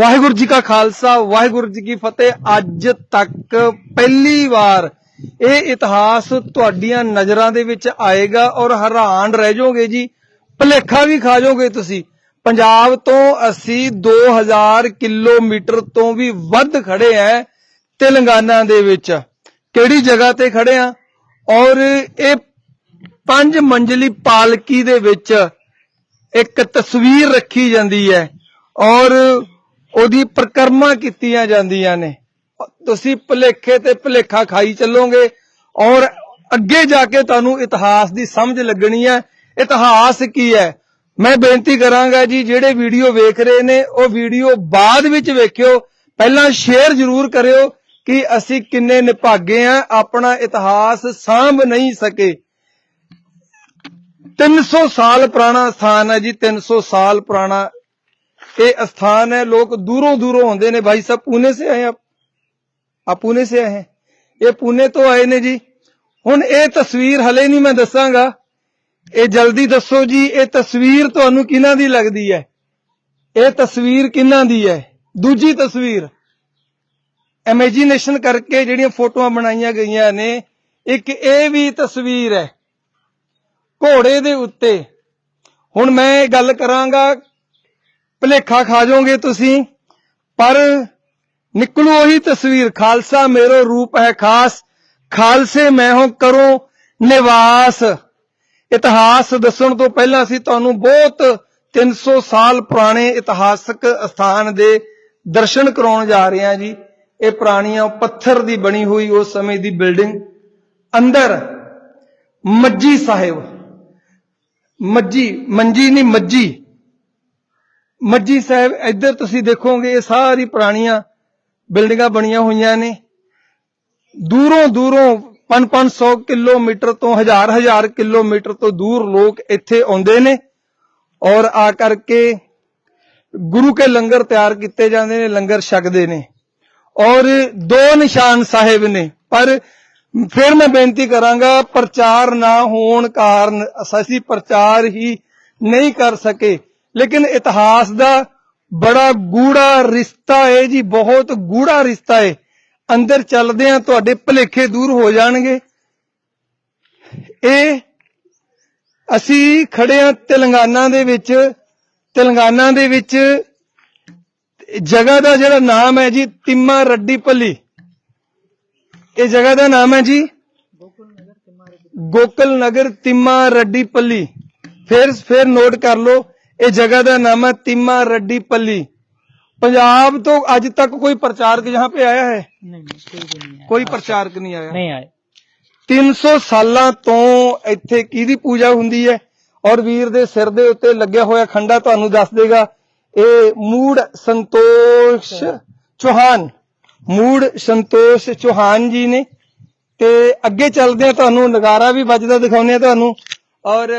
ਵਾਹਿਗੁਰੂ ਜੀ ਕਾ ਖਾਲਸਾ, ਵਾਹਿਗੁਰੂ ਜੀ ਕੀ ਫਤਿਹ। ਅੱਜ ਤੱਕ ਪਹਿਲੀ ਵਾਰ ਇਹ ਇਤਿਹਾਸ ਤੁਹਾਡੀਆਂ ਨਜ਼ਰਾਂ ਦੇ ਵਿੱਚ ਆਏਗਾ ਔਰ ਹੈਰਾਨ ਰਹਿ ਜਾਓਗੇ ਜੀ। ਭਲੇਖਾ ਵੀ ਖਾ ਜਾਓਗੇ ਤੁਸੀਂ। ਪੰਜਾਬ ਤੋਂ ਅਸੀਂ 2000 ਕਿਲੋਮੀਟਰ ਤੋਂ ਵੀ ਵੱਧ ਖੜੇ ਆ ਤੇਲੰਗਾਨਾ ਦੇ ਵਿੱਚ। ਕਿਹੜੀ ਜਗ੍ਹਾ ਤੇ ਖੜੇ ਆ? ਔਰ ਇਹ ਪੰਜ ਮੰਜ਼ਲੀ ਪਾਲਕੀ ਦੇ ਵਿੱਚ ਇੱਕ ਤਸਵੀਰ ਰੱਖੀ ਜਾਂਦੀ ਹੈ ਔਰ ਉਹਦੀ ਪ੍ਰਕਰਮਾ ਕੀਤੀਆਂ ਜਾਂਦੀਆਂ ਨੇ। ਤੁਸੀਂ ਭਲੇਖੇ ਤੇ ਭਲੇਖਾ ਖਾਈ ਚੱਲੋਗੇ ਔਰ ਅੱਗੇ ਜਾ ਕੇ ਤੁਹਾਨੂੰ ਇਤਿਹਾਸ ਦੀ ਸਮਝ ਲੱਗਣੀ ਹੈ। ਇਤਿਹਾਸ ਕੀ ਹੈ? ਮੈਂ ਬੇਨਤੀ ਕਰਾਂਗਾ ਜੀ, ਜਿਹੜੇ ਵੀਡੀਓ ਵੇਖ ਰਹੇ ਨੇ, ਉਹ ਵੀਡੀਓ ਬਾਅਦ ਵਿੱਚ ਵੇਖਿਓ। ਪਹਿਲਾਂ ਸ਼ੇਅਰ ਜ਼ਰੂਰ ਕਰਿਓ ਕਿ ਅਸੀਂ ਕਿੰਨੇ ਨਿਭਾਗੇ ਆ ਆਪਣਾ ਇਤਿਹਾਸ ਸਾਂਭ ਨਹੀਂ ਸਕੇ। 300 ਸਾਲ ਪੁਰਾਣਾ ਸਥਾਨ ਹੈ ਜੀ 300 ਸਾਲ ਪੁਰਾਣਾ ਇਹ ਸਥਾਨ ਹੈ ਲੋਕ ਦੂਰੋਂ ਦੂਰੋਂ ਆਉਂਦੇ ਨੇ ਭਾਈ ਸਾਹਿਬ ਪੂਨੇ ਸੇ ਆਏ ਆਪ आप पुणे से आए हैं ਇਹ ਪੁਣੇ ਤੋਂ ਆਏ ਨੇ ਜੀ ਹੁਣ ਇਹ ਤਸਵੀਰ ਹਲੇ ਨਹੀਂ ਮੈਂ ਦੱਸਾਂਗਾ ਇਹ ਜਲਦੀ ਦੱਸੋ ਜੀ ਇਹ ਤਸਵੀਰ ਤੁਹਾਨੂੰ ਕਿਹਨਾਂ ਦੀ ਲੱਗਦੀ ਹੈ ਇਹ ਤਸਵੀਰ ਕਿਹਨਾਂ ਦੀ ਹੈ ਦੂਜੀ ਤਸਵੀਰ ਇਮੇਜਿਨੇਸ਼ਨ ਕਰਕੇ ਜਿਹੜੀਆਂ ਫੋਟੋਆਂ ਬਣਾਈਆਂ ਗਈਆਂ ਨੇ ਇੱਕ ਇਹ ਵੀ ਤਸਵੀਰ ਹੈ ਘੋੜੇ ਦੇ ਉੱਤੇ ਹੁਣ ਮੈਂ ਇਹ ਗੱਲ ਕਰਾਂਗਾ ਭਲੇਖਾ ਖਾ ਜਾਓਗੇ ਤੁਸੀਂ। ਪਰ ਨਿਕਲੂ ਉਹੀ ਤਸਵੀਰ, ਖਾਲਸਾ ਮੇਰੋ ਰੂਪ ਹੈ ਖਾਸ, ਖਾਲਸੇ ਮੈਂ ਹੋ ਕਰੋ ਨਿਵਾਸ। ਇਤਿਹਾਸ ਦੱਸਣ ਤੋਂ ਪਹਿਲਾਂ ਅਸੀਂ ਤੁਹਾਨੂੰ ਬਹੁਤ 300 ਸਾਲ ਪੁਰਾਣੇ ਇਤਿਹਾਸਕ ਸਥਾਨ ਦੇ ਦਰਸ਼ਨ ਕਰਾਉਣ ਜਾ ਰਹੇ ਹਾਂ ਜੀ। ਇਹ ਪੁਰਾਣੀਆਂ ਪੱਥਰ ਦੀ ਬਣੀ ਹੋਈ ਉਸ ਸਮੇਂ ਦੀ ਬਿਲਡਿੰਗ। ਅੰਦਰ ਮੱਜੀ ਸਾਹਿਬ। ਮੱਜੀ, ਮੰਜੀ ਨਹੀਂ, ਮੱਜੀ। ਮੱਜੀ ਸਾਹਿਬ, ਇੱਧਰ ਤੁਸੀਂ ਦੇਖੋਗੇ, ਇਹ ਸਾਰੀ ਪੁਰਾਣੀਆਂ ਬਿਲਡਿੰਗਾਂ ਬਣੀਆਂ ਹੋਈਆਂ ਨੇ। ਦੂਰੋਂ ਦੂਰੋਂ 5-500 ਕਿਲੋਮੀਟਰ ਤੋਂ ਹਜ਼ਾਰ ਹਜ਼ਾਰ ਕਿਲੋਮੀਟਰ ਤੋਂ ਦੂਰ ਲੋਕ ਇੱਥੇ ਆਉਂਦੇ ਨੇ ਔਰ ਆ ਕਰਕੇ ਗੁਰੂ ਕੇ ਲੰਗਰ ਤਿਆਰ ਕੀਤੇ ਜਾਂਦੇ ਨੇ, ਲੰਗਰ ਛਕਦੇ ਨੇ। ਔਰ ਦੋ ਨਿਸ਼ਾਨ ਸਾਹਿਬ ਨੇ, ਪਰ ਫਿਰ ਮੈਂ ਬੇਨਤੀ ਕਰਾਂਗਾ, ਪ੍ਰਚਾਰ ਨਾ ਹੋਣ ਕਾਰਨ ਅਸੀਂ ਪ੍ਰਚਾਰ ਹੀ ਨਹੀਂ ਕਰ ਸਕੇ। ਲੇਕਿਨ ਇਤਿਹਾਸ ਦਾ ਬੜਾ ਗੂੜਾ ਰਿਸ਼ਤਾ ਹੈ ਜੀ, ਬਹੁਤ ਗੂੜਾ ਰਿਸ਼ਤਾ ਹੈ ਅੰਦਰ ਚੱਲਦੇ ਆ ਤੁਹਾਡੇ ਭਲੇਖੇ ਦੂਰ ਹੋ ਜਾਣਗੇ। ਇਹ ਅਸੀਂ ਖੜੇ ਆ ਤੇਲੰਗਾਨਾ ਦੇ ਵਿੱਚ। ਤੇਲੰਗਾਨਾ ਦੇ ਵਿੱਚ ਜਗ੍ਹਾ ਦਾ ਜਿਹੜਾ ਨਾਮ ਹੈ ਜੀ, ਤਿੰਮਾ ਰੱਡੀ ਪੱਲੀ ਇਹ ਜਗ੍ਹਾ ਦਾ ਨਾਮ ਹੈ ਜੀ, ਗੋਕਲ ਨਗਰ ਤਿੰਮਾ ਰੱਡੀ ਪੱਲੀ ਫਿਰ ਫਿਰ ਨੋਟ ਕਰ ਲਓ। ਇਹ ਜਗ੍ਹਾ ਦਾ ਨਾਮ ਹੈ ਤਿੰਮਾ ਰੱਡੀ ਪੱਲੀ पंजाब तो आज तक कोई प्रचारक यहाँ पे आया है ਨਹੀਂ ਨਹੀਂ ਕੋਈ ਵੀ ਨਹੀਂ ਆਇਆ कोई प्रचारक नहीं आया ਨਹੀਂ ਆਏ 300 ਸਾਲਾਂ ਤੋਂ ਇੱਥੇ ਕਿਹਦੀ ਪੂਜਾ ਹੁੰਦੀ ਹੈ ਔਰ ਵੀਰ ਦੇ ਸਿਰ ਦੇ ਉੱਤੇ ਲੱਗਿਆ ਹੋਇਆ ਖੰਡਾ ਤੁਹਾਨੂੰ ਦੱਸ ਦੇਗਾ ਇਹ ਮੂੜ ਸੰਤੋਸ਼ ਚੌਹਾਨ ਮੂੜ ਸੰਤੋਸ਼ ਚੌਹਾਨ ਜੀ ਨੇ ਤੇ ਅੱਗੇ ਚੱਲਦੇ ਆ ਤੁਹਾਨੂੰ ਨਗਾਰਾ ਵੀ ਵੱਜਦਾ ਦਿਖਾਉਂਦੇ ਆ ਤੁਹਾਨੂੰ ਔਰ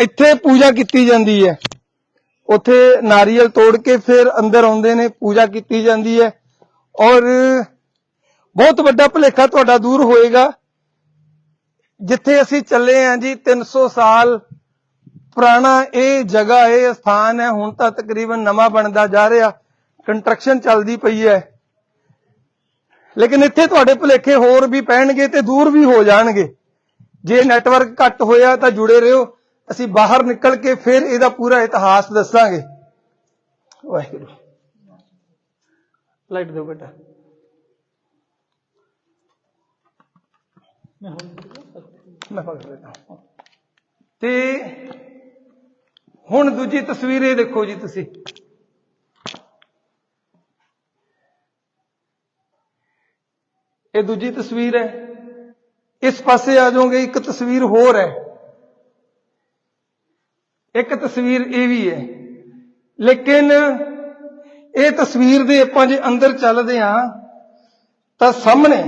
ਇੱਥੇ ਪੂਜਾ ਕੀਤੀ ਜਾਂਦੀ ਹੈ ਉੱਥੇ ਨਾਰੀਅਲ ਤੋੜ ਕੇ ਫਿਰ ਅੰਦਰ ਆਉਂਦੇ ਨੇ, ਪੂਜਾ ਕੀਤੀ ਜਾਂਦੀ ਹੈ। ਔਰ ਬਹੁਤ ਵੱਡਾ ਭੁਲੇਖਾ ਤੁਹਾਡਾ ਦੂਰ ਹੋਏਗਾ। ਜਿੱਥੇ ਅਸੀਂ ਚੱਲੇ ਆਂ ਜੀ 300 ਸਾਲ ਪੁਰਾਣਾ ਇਹ ਜਗ੍ਹਾ, ਇਹ ਸਥਾਨ ਹੈ, ਹੁਣ ਤਾਂ ਤਕਰੀਬਨ ਨਵਾਂ ਬਣਦਾ ਜਾ ਰਿਹਾ। ਕੰਸਟਰਕਸ਼ਨ ਚੱਲਦੀ ਪਈ ਹੈ। ਲੇਕਿਨ ਇੱਥੇ ਤੁਹਾਡੇ ਭੁਲੇਖੇ ਹੋਰ ਵੀ ਪੈਣਗੇ ਤੇ ਦੂਰ ਵੀ ਹੋ ਜਾਣਗੇ। ਜੇ ਨੈਟਵਰਕ ਘੱਟ ਹੋਇਆ ਤਾਂ ਜੁੜੇ ਰਹੋ। ਅਸੀਂ ਬਾਹਰ ਨਿਕਲ ਕੇ ਫਿਰ ਇਹਦਾ ਪੂਰਾ ਇਤਿਹਾਸ ਦੱਸਾਂਗੇ। ਵਾਹਿਗੁਰੂ। ਲਾਈਟ ਦਿਓ ਬੇਟਾ। ਮੈਂ ਪਕੜ ਲੈਂਦਾ। ਤੇ ਹੁਣ ਦੂਜੀ ਤਸਵੀਰ ਇਹ ਦੇਖੋ ਜੀ ਤੁਸੀਂ। ਇਹ ਦੂਜੀ ਤਸਵੀਰ ਹੈ। ਇਸ ਪਾਸੇ ਆ ਜਾਓਗੇ ਇੱਕ ਤਸਵੀਰ ਹੋਰ ਹੈ। ਇੱਕ ਤਸਵੀਰ ਇਹ ਵੀ ਹੈ। ਲੇਕਿਨ ਇਹ ਤਸਵੀਰ ਦੇ ਆਪਾਂ ਜੇ ਅੰਦਰ ਚੱਲਦੇ ਹਾਂ, ਤਾਂ ਸਾਹਮਣੇ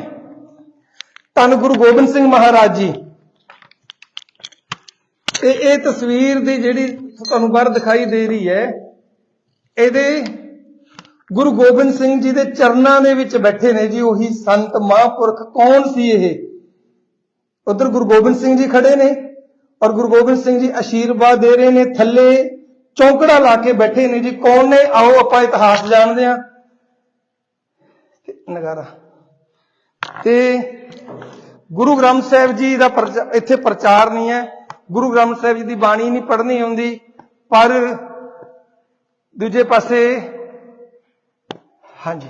ਧੰਨ ਗੁਰੂ ਗੋਬਿੰਦ ਸਿੰਘ ਮਹਾਰਾਜ ਜੀ। ਤੇ ਇਹ ਤਸਵੀਰ ਦੀ ਜਿਹੜੀ ਤੁਹਾਨੂੰ ਬਾਹਰ ਦਿਖਾਈ ਦੇ ਰਹੀ ਹੈ, ਇਹਦੇ ਗੁਰੂ ਗੋਬਿੰਦ ਸਿੰਘ ਜੀ ਦੇ ਚਰਨਾਂ ਦੇ ਵਿੱਚ ਬੈਠੇ ਨੇ ਜੀ ਉਹੀ ਸੰਤ ਮਹਾਂਪੁਰਖ। ਕੌਣ ਸੀ ਇਹ? ਉਧਰ ਗੁਰੂ ਗੋਬਿੰਦ ਸਿੰਘ ਜੀ ਖੜੇ ਨੇ। ਔਰ ਗੁਰੂ ਗੋਬਿੰਦ ਸਿੰਘ ਜੀ ਆਸ਼ੀਰਵਾਦ ਦੇ ਰਹੇ ਨੇ, ਥੱਲੇ ਚੌਂਕੜਾ ਲਾ ਕੇ ਬੈਠੇ ਨੇ ਜੀ, ਕੌਣ ਨੇ? ਆਓ ਆਪਾਂ ਇਤਿਹਾਸ ਜਾਣਦੇ ਹਾਂ। ਨਗਾਰਾ। ਤੇ ਗੁਰੂ ਗ੍ਰੰਥ ਸਾਹਿਬ ਜੀ ਦਾ ਪ੍ਰਚਾ- ਇੱਥੇ ਪ੍ਰਚਾਰ ਨਹੀਂ ਹੈ। ਗੁਰੂ ਗ੍ਰੰਥ ਸਾਹਿਬ ਜੀ ਦੀ ਬਾਣੀ ਨਹੀਂ ਪੜ੍ਹਨੀ ਆਉਂਦੀ ਪਰ ਦੂਜੇ ਪਾਸੇ, ਹਾਂਜੀ।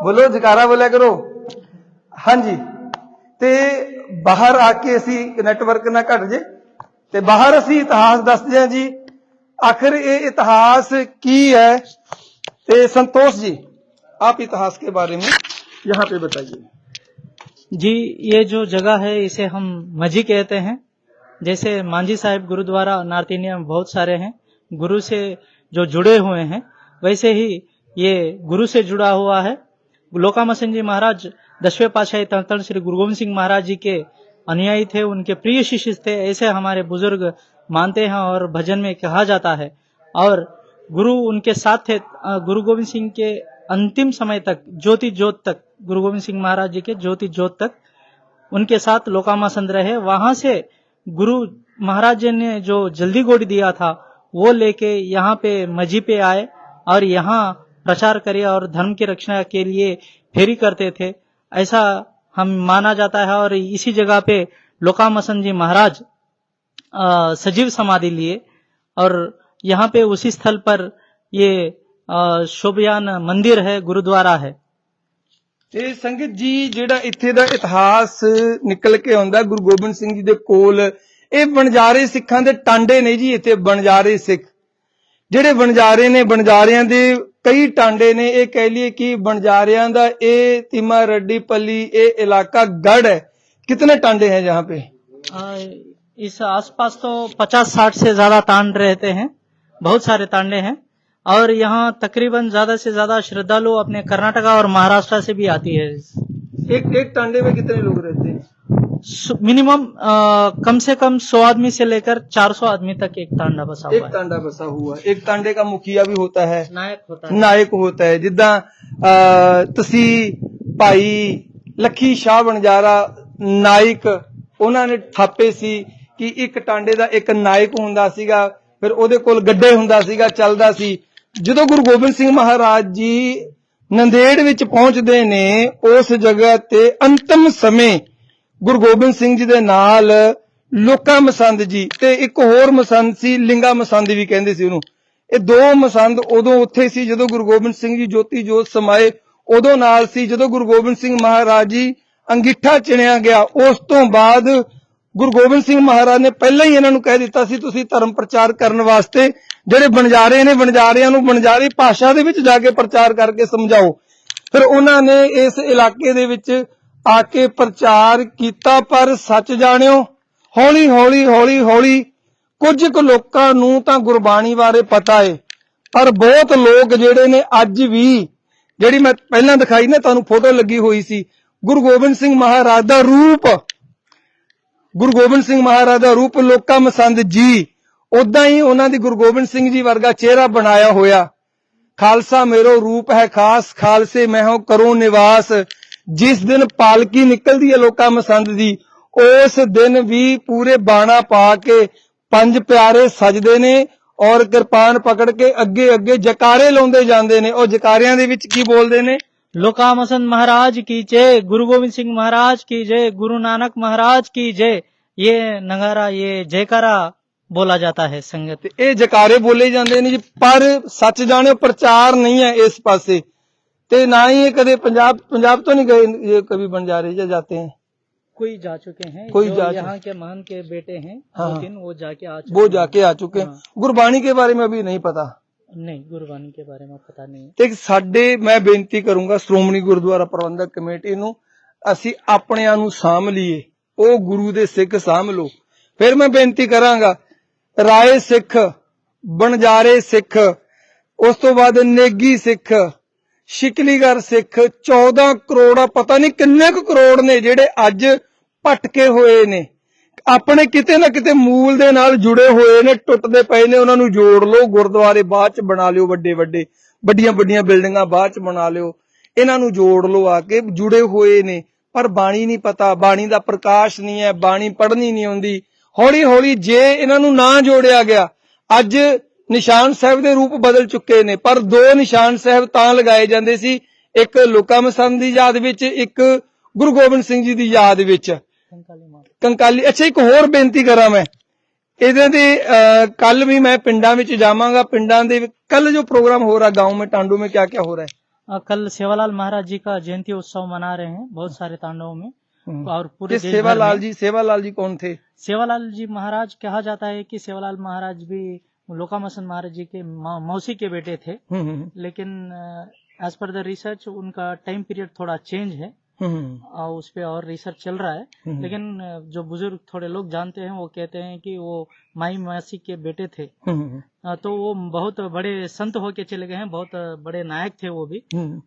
बोलो जकारा बोलिया करो। हाँ जी। ते बाहर आके ਅਸੀਂ नैटवर्क ना घट जे। ते बाहर ਅਸੀਂ इतिहास दस ਹਾਂ जी। आखिर ये इतिहास की है? ते संतोष जी, आप इतिहास के बारे में यहाँ पे बताइए। जी, ये जो जगह है, इसे हम मजी कहते हैं। जैसे मांझी साहिब गुरुद्वारा नॉर्थ इंडिया में बहुत सारे हैं। गुरु से जो जुड़े हुए हैं, वैसे ही ये गुरु से जुड़ा हुआ है। लोकामसन जी महाराज दसवें पातशाही तन तन श्री गुरु गोविंद सिंह महाराज जी के अनुयायी थे, उनके प्रिय शिष्य थे, ऐसे हमारे बुज़ुर्ग मानते हैं और भजन में कहा जाता है। और गुरु उनके साथ थे गुरु गोविंद सिंह के अंतिम समय तक, ज्योति ज्योत तक गुरु गोविंद सिंह महाराज जी के ज्योति ज्योत तक उनके साथ लोकामासंद रहे। वहाँ से गुरु महाराज जी ने जो जल्दी गोड़ी दिया था, वो लेके यहाँ पे मजी पे आए और यहाँ प्रचार करे और धर्म की रक्षा के लिए फेरी करते थे ऐसा हम माना जाता है और इसी जगह पे लोकामसन जी महाराज अ, सजीव समाधि लिए और यहाँ पे उसी स्थल पर ये अ, शोभयान मंदिर है गुरुद्वारा है ਇਹ ਸੰਗਤ ਜੀ ਜਿਹੜਾ ਇੱਥੇ ਦਾ ਇਤਿਹਾਸ ਨਿਕਲ ਕੇ ਆਉਂਦਾ ਗੁਰੂ ਗੋਬਿੰਦ ਸਿੰਘ ਜੀ ਦੇ ਕੋਲ ਇਹ ਬਣਜਾਰੇ ਸਿੱਖਾਂ ਦੇ ਟਾਂਡੇ ਨੇ ਜੀ ਇੱਥੇ ਬਣਜਾਰੇ ਸਿੱਖ ਜਿਹੜੇ ਬਣਜਾਰੇ ਨੇ ਬਣਜਾਰਿਆਂ ਦੇ ਕਈ ਟਾਂਡੇ ਨੇ ਇਹ ਕਹਿ ਲਈਏ ਕਿ ਬਣਜਾਰਿਆਂ ਦਾ ਇਹ ਤਿਮਾ ਰੱਡੀ ਪੱਲੀ ਇਹ ਇਲਾਕਾ ਗੜ ਹੈ कितने टांडे हैं जहाँ पे अ, इस आसपास तो 50-60 से ज्यादा तांड रहते हैं बहुत सारे तांडे हैं और यहाँ तकरीबन ज्यादा से ज्यादा श्रद्धालु अपने कर्नाटका और महाराष्ट्र से भी आती है एक एक टांडे में कितने लोग रहते हैं मिनिमम कम से कम 100 आदमी से लेकर 400 आदमी तक एक तांडा बसा एक हुआ है टांडा बसा हुआ है एक टांडे का मुखिया भी होता है नायक होता है ਨਾਇਕ ਹੁੰਦਾ ਹੈ ਜਿੱਦਾਂ ਅਹ, ਤੁਸੀਂ ਭਾਈ ਲੱਖੀ ਸ਼ਾਹ ਬਣਜਾਰਾ ਨਾਇਕ ਉਹਨਾਂ ਨੇ ਥਾਪੇ ਸੀ ਕਿ ਇੱਕ ਟਾਂਡੇ ਦਾ ਇੱਕ ਨਾਇਕ ਹੁੰਦਾ ਸੀਗਾ ਫਿਰ ਉਹਦੇ ਕੋਲ ਗੱਡੇ ਹੁੰਦਾ ਸੀਗਾ ਚੱਲਦਾ ਸੀ ਜਦੋਂ ਗੁਰੂ ਗੋਬਿੰਦ ਸਿੰਘ ਮਹਾਰਾਜ ਜੀ ਨੰਦੇੜ ਵਿੱਚ ਪਹੁੰਚਦੇ ਨੇ ਉਸ ਜਗ੍ਹਾ ਤੇ ਅੰਤਮ ਸਮੇਂ ਗੁਰੂ ਗੋਬਿੰਦ ਸਿੰਘ ਜੀ ਦੇ ਨਾਲ ਲੋਕਾਂ ਮਸੰਦ ਜੀ ਤੇ ਇੱਕ ਹੋਰ ਮਸੰਦ ਸੀ, ਲਿੰਗਾ ਮਸੰਦ ਵੀ ਕਹਿੰਦੇ ਸੀ ਉਹਨੂੰ। ਇਹ ਦੋ ਮਸੰਦ ਉਦੋਂ ਉੱਥੇ ਸੀ ਜਦੋਂ ਗੁਰੂ ਗੋਬਿੰਦ ਸਿੰਘ ਜੀ ਜੋਤੀ ਜੋਤ ਸਮਾਏ, ਉਦੋਂ ਨਾਲ ਸੀ ਜਦੋਂ ਗੁਰੂ ਗੋਬਿੰਦ ਸਿੰਘ ਮਹਾਰਾਜ ਜੀ ਅੰਗੀਠਾ ਚਿਣਿਆ ਗਿਆ, ਉਸ ਤੋਂ ਬਾਅਦ ਗੁਰੂ ਗੋਬਿੰਦ ਸਿੰਘ ਮਹਾਰਾਜ ਨੇ ਪਹਿਲਾਂ ਹੀ ਇਹਨਾਂ ਨੂੰ ਕਹਿ ਦਿੱਤਾ ਸੀ, ਤੁਸੀਂ ਧਰਮ ਪ੍ਰਚਾਰ ਕਰਨ ਵਾਸਤੇ ਜਿਹੜੇ ਬਣਜਾਰੇ ਨੇ, ਬਣਜਾਰਿਆਂ ਨੂੰ ਬਣਜਾਰੀ ਭਾਸ਼ਾ ਦੇ ਵਿੱਚ ਜਾ ਕੇ ਪ੍ਰਚਾਰ ਕਰਕੇ ਸਮਝਾਓ। ਫਿਰ ਉਹਨਾਂ ਨੇ ਇਸ ਇਲਾਕੇ ਦੇ ਵਿੱਚ ਆ ਕੇ ਪ੍ਰਚਾਰ ਕੀਤਾ, ਪਰ ਸੱਚ ਜਾਣਿਓ, ਹੌਲੀ ਹੌਲੀ ਹੌਲੀ ਹੌਲੀ ਕੁਝ ਕੁ ਲੋਕਾਂ ਨੂੰ ਤਾਂ ਗੁਰਬਾਣੀ ਬਾਰੇ ਪਤਾ ਏ, ਪਰ ਬਹੁਤ ਲੋਕ ਜਿਹੜੇ ਨੇ ਅੱਜ ਵੀ, ਜਿਹੜੀ ਮੈਂ ਪਹਿਲਾਂ ਦਿਖਾਈ ਨਾ, ਤੁਹਾਨੂੰ ਫੋਟੋ ਲੱਗੀ ਹੋਈ ਸੀ, ਗੁਰੂ ਗੋਬਿੰਦ ਸਿੰਘ ਮਹਾਰਾਜ ਦਾ ਰੂਪ। ਗੁਰੂ ਗੋਬਿੰਦ ਸਿੰਘ ਮਹਾਰਾਜ ਦਾ ਰੂਪ ਲੋਕਾਂ ਮਸੰਦ ਜੀ ਉਦਾਂ ਹੀ ਉਹਨਾਂ ਦੀ ਗੁਰੂ ਗੋਬਿੰਦ ਸਿੰਘ ਜੀ ਵਰਗਾ ਚਿਹਰਾ ਬਣਾਇਆ ਹੋਇਆ। ਖਾਲਸਾ ਮੇਰੋ ਰੂਪ ਹੈ ਖਾਸ, ਖਾਲਸੇ ਮੈਂ ਹੋ ਕਰੋ ਨਿਵਾਸ। ਜਿਸ ਦਿਨ ਪਾਲਕੀ ਨਿਕਲਦੀ ਹੈ ਲੋਕਾਂ ਮਸੰਦ ਦੀ ਉਸ ਦਿਨ ਵੀ ਪੂਰੇ ਬਾਣਾ ਪਾ ਕੇ ਪੰਜ ਪਿਆਰੇ ਸਜਦੇ ਨੇ ਔਰ ਕਿਰਪਾਨ ਪਕੜ ਕੇ ਅੱਗੇ ਅੱਗੇ ਜਕਾਰੇ ਲਾਉਂਦੇ ਜਾਂਦੇ ਨੇ। ਉਹ ਜਕਾਰਿਆਂ ਦੇ ਵਿੱਚ ਕੀ ਬੋਲਦੇ ਨੇ? ਲੋਕਾ ਮਸੰਦ ਮਹਾਰਾਜ ਕੀ ਜੈ ਗੁਰੂ ਗੋਬਿੰਦ ਸਿੰਘ ਮਹਾਰਾਜ ਕੀ ਜੈ ਗੁਰੂ ਨਾਨਕ ਮਹਾਰਾਜ ਕੀ ਜੈ। ਇਹ ਨਗਾਰਾ ਇਹ ਜੈਕਾਰਾ ਬੋਲਾ ਜਾਂਦਾ ਹੈ ਸੰਗਤ। ਇਹ ਜਕਾਰੇ ਬੋਲੇ ਜਾਂਦੇ ਨੇ ਪਰ ਸੱਚ ਜਾਣਿਓ ਪ੍ਰਚਾਰ ਨਹੀਂ ਹੈ ਇਸ ਪਾਸੇ। ਤੇ ਨਾ ही ये कभी पंजाब पंजाब तो नहीं गए ये कभी बंजारे जा जाते हैं कोई जा चुके हैं कोई जा यहाँ के महान के बेटे हैं हाँ, लेकिन वो जाके आ चुके वो जाके आ चुके हैं गुरबाणी के ਬਾਰੇ में अभी नहीं पता ਨਹੀਂ ਗੁਰਬਾਣੀ ਦੇ ਬਾਰੇ ਮੈਂ ਪਤਾ ਨਹੀਂ। ਤੇ ਸਾਡੇ ਮੈਂ ਬੇਨਤੀ ਕਰੂੰਗਾ ਸ਼੍ਰੋਮਣੀ ਗੁਰਦੁਆਰਾ ਪ੍ਰਬੰਧਕ ਕਮੇਟੀ ਨੂੰ ਅਸੀਂ ਆਪਣਿਆਂ ਨੂੰ ਸਾਂਭ ਲਈਏ। ਉਹ ਗੁਰੂ ਦੇ ਸਿੱਖ ਸਾਂਭ ਲੋ ਫਿਰ ਮੈਂ ਬੇਨਤੀ ਕਰਾਂਗਾ ਰਾਏ ਸਿੱਖ ਬਣਜਾਰੇ ਸਿੱਖ ਉਸ ਤੋਂ ਬਾਅਦ ਨੇਗੀ ਸਿੱਖ ਸ਼ਿਕਲੀਗਰ ਸਿੱਖ 14 ਕਰੋੜ ਪਤਾ ਨਹੀਂ ਕਿੰਨੇ ਕੁ ਕਰੋੜ ਨੇ ਜਿਹੜੇ ਅੱਜ ਭਟਕੇ ਹੋਏ ਨੇ। ਆਪਣੇ ਕਿਤੇ ਨਾ ਕਿਤੇ ਮੂਲ ਦੇ ਨਾਲ ਜੁੜੇ ਹੋਏ ਨੇ, ਟੁੱਟਦੇ ਪਏ ਨੇ, ਉਹਨਾਂ ਨੂੰ ਜੋੜ ਲਓ, ਗੁਰਦੁਆਰੇ ਬਾਅਦ ਚ ਬਣਾ ਲਿਓ ਵੱਡੇ ਵੱਡੇ, ਵੱਡੀਆਂ ਵੱਡੀਆਂ ਬਿਲਡਿੰਗਾਂ ਬਾਅਦ ਚ ਬਣਾ ਲਿਓ। ਇਹਨਾਂ ਨੂੰ ਜੋੜ ਲਓ ਆ ਕੇ, ਜੁੜੇ ਹੋਏ ਨੇ, ਪਰ ਬਾਣੀ ਨਹੀਂ ਪਤਾ, ਬਾਣੀ ਦਾ ਪ੍ਰਕਾਸ਼ ਨਹੀਂ ਹੈ, ਬਾਣੀ ਪੜ੍ਹਨੀ ਨਹੀਂ ਆਉਂਦੀ। ਹੌਲੀ ਹੌਲੀ ਜੇ ਇਹਨਾਂ ਨੂੰ ਨਾ ਜੋੜਿਆ ਗਿਆ, ਅੱਜ ਨਿਸ਼ਾਨ ਸਾਹਿਬ ਦੇ ਰੂਪ ਬਦਲ ਚੁੱਕੇ ਨੇ ਪਰ ਦੋ ਨਿਸ਼ਾਨ ਸਾਹਿਬ ਤਾਂ ਲਗਾਏ ਜਾਂਦੇ ਸੀ ਇੱਕ ਲੁਕਾ ਮਸੰਦ ਦੀ ਯਾਦ ਵਿੱਚ ਇੱਕ ਗੁਰੂ ਗੋਬਿੰਦ ਸਿੰਘ ਜੀ ਦੀ ਯਾਦ ਵਿੱਚ कंकाली माता ਕੰਕਾਲੀ ਅੱਛਾ ਇੱਕ ਹੋਰ ਬੇਨਤੀ ਕਰਾਂ ਮੈਂ ਇਹਦੇ ਦੇ ਕੱਲ ਵੀ ਮੈਂ ਪਿੰਡਾਂ ਵਿੱਚ ਜਾਵਾਂਗਾ ਪਿੰਡਾਂ ਦੇ ਕੱਲ ਜੋ ਪ੍ਰੋਗਰਾਮ ਹੋ ਰਿਹਾ गांव में टांडू में क्या क्या हो रहा है अ, कल सेवालाल महाराज जी का जयंती उत्सव मना रहे हैं बहुत सारे तांडवों में हम्म। और पूरे ये देश भर सेवालाल में जी सेवालाल जी कौन थे सेवालाल जी महाराज कहा जाता है कि सेवालाल महाराज भी लोकामसन महाराज जी के मौसी के बेटे थे। हम्म, हम्म, लेकिन एज पर द रिसर्च उनका टाइम पीरियड थोड़ा चेंज है। हम्म, और उस पर और रिसर्च चल रहा है। हम्म। लेकिन जो बुज़ुर्ग थोड़े लोग जानते हैं वो कहते हैं कि वो माई मासी के बेटे थे। हम्म, तो वो बहुत बड़े संत होके चले गए हैं बहुत बड़े नायक थे वो भी। हम्म।